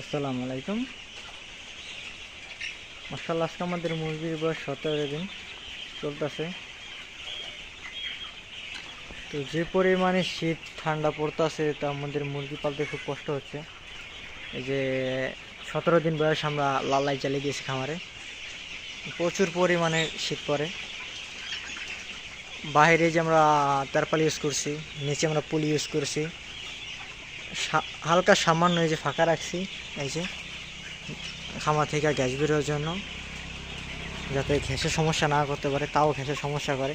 আসসালামু আলাইকুম। মাসাল্লাহ আজকে আমাদের মুরগির বয়স সতেরো দিন চলতেছে। তো যে পরিমাণে শীত, ঠান্ডা পড়তেছে, তা আমাদের মুরগি পালতে খুব কষ্ট হচ্ছে। এই যে সতেরো দিন বয়স আমরা লালাই চালিয়ে দিয়েছি খামারে। প্রচুর পরিমাণে শীত পড়ে। বাইরে যে আমরা তারপাল ইউজ করছি, নিচে আমরা পুলি ইউজ করছি। হালকা সামান্য এই যে ফাঁকা রাখছি, এই যে খামা থেকে গ্যাস বেরোর জন্য, যাতে ঘ্যাসের সমস্যা না করতে পারে, তাও ঘ্যাসের সমস্যা করে।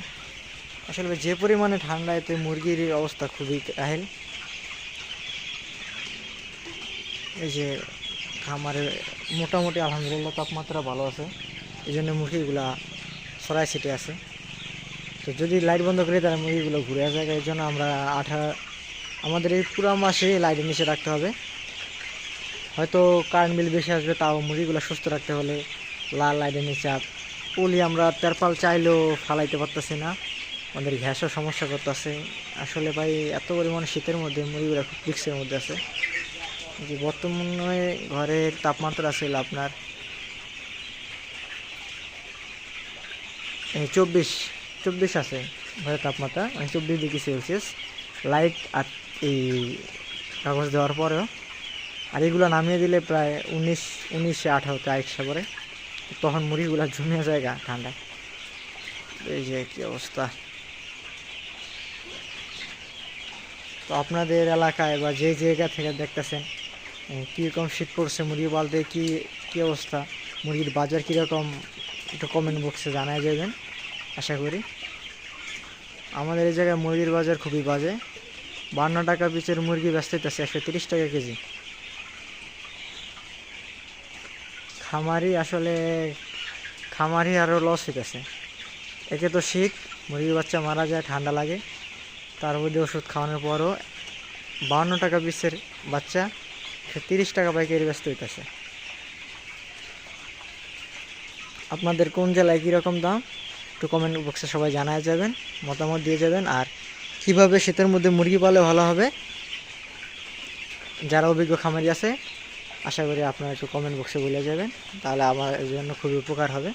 আসলে যে পরিমাণে ঠান্ডা, এতে মুরগির অবস্থা খুবই কাহিল। এই যে খামারে মোটামুটি আলহামদুলিল্লাহ তাপমাত্রা ভালো আছে, এই জন্য মুরগিগুলা সরাই ছিটে আছে। তো যদি লাইট বন্ধ করি, তাহলে মুরগিগুলো ঘুরে যায়। এই জন্য আমরা আঠা আমাদের এই পুরো মাসে লাইটের নিচে রাখতে হবে। হয়তো কারেন্ট বিল বেশি আসবে, তাও মুরগিগুলো সুস্থ রাখতে হলে লাল লাইটের নিচে পুলি আমরা তেরপাল চাইলেও ফালাইতে পারতেছি না। আমাদের গ্যাসও সমস্যা করতেছে। আসলে ভাই, এত পরিমাণে শীতের মধ্যে মুরগিগুলো খুব রিক্সের মধ্যে আছে। যে বর্তমানে ঘরের তাপমাত্রা ছিল আপনার চব্বিশ চব্বিশ আছে ঘরের তাপমাত্রা মানে চব্বিশ ডিগ্রি সেলসিয়াস। লাইট আর এই কাগজ দেওয়ার পরেও, আর এগুলো নামিয়ে দিলে প্রায় উনিশ, উনিশে আঠারোতে আইসা পরে তখন মুড়িগুলো জমে জায়গা ঠান্ডায়। এই যে কি অবস্থা। তো আপনাদের এলাকায় বা যে জায়গা থেকে দেখতেছেন কীরকম শীত পড়ছে মুরগি পালতে কি, কী অবস্থা? মুরগির বাজার কীরকম? একটু কমেন্ট বক্সে জানাই যাবেন। আশা করি। আমাদের এই জায়গায় মুরগির বাজার খুবই বাজে। বান্ন টাকা পিচের মুরগি হইতেছে একশো তিরিশ টাকা কেজি। খামারি আসলে, খামারি আরও লস হইতেছে। একে তো শীত, মুরগির বাচ্চা মারা যায়, ঠান্ডা লাগে। তার মধ্যে ওষুধ খাওয়ানোর পরও বাউন্ন টাকা পিসের বাচ্চা সে তিরিশ টাকা পাইকারি ব্যস্ত হইতেছে। আপনাদের কোন জেলায় কীরকম দাম? একটু কমেন্ট বক্সে সবাই জানায় যাবেন, মতামত দিয়ে যাবেন, আর কীভাবে শীতের মধ্যে মুরগি পালে ভালো হবে, যারা অভিজ্ঞ খামারি আছে, আশা করি আপনারা একটু কমেন্ট বক্সে বলে যাবেন, তাহলে আমার জন্য খুবই উপকার হবে।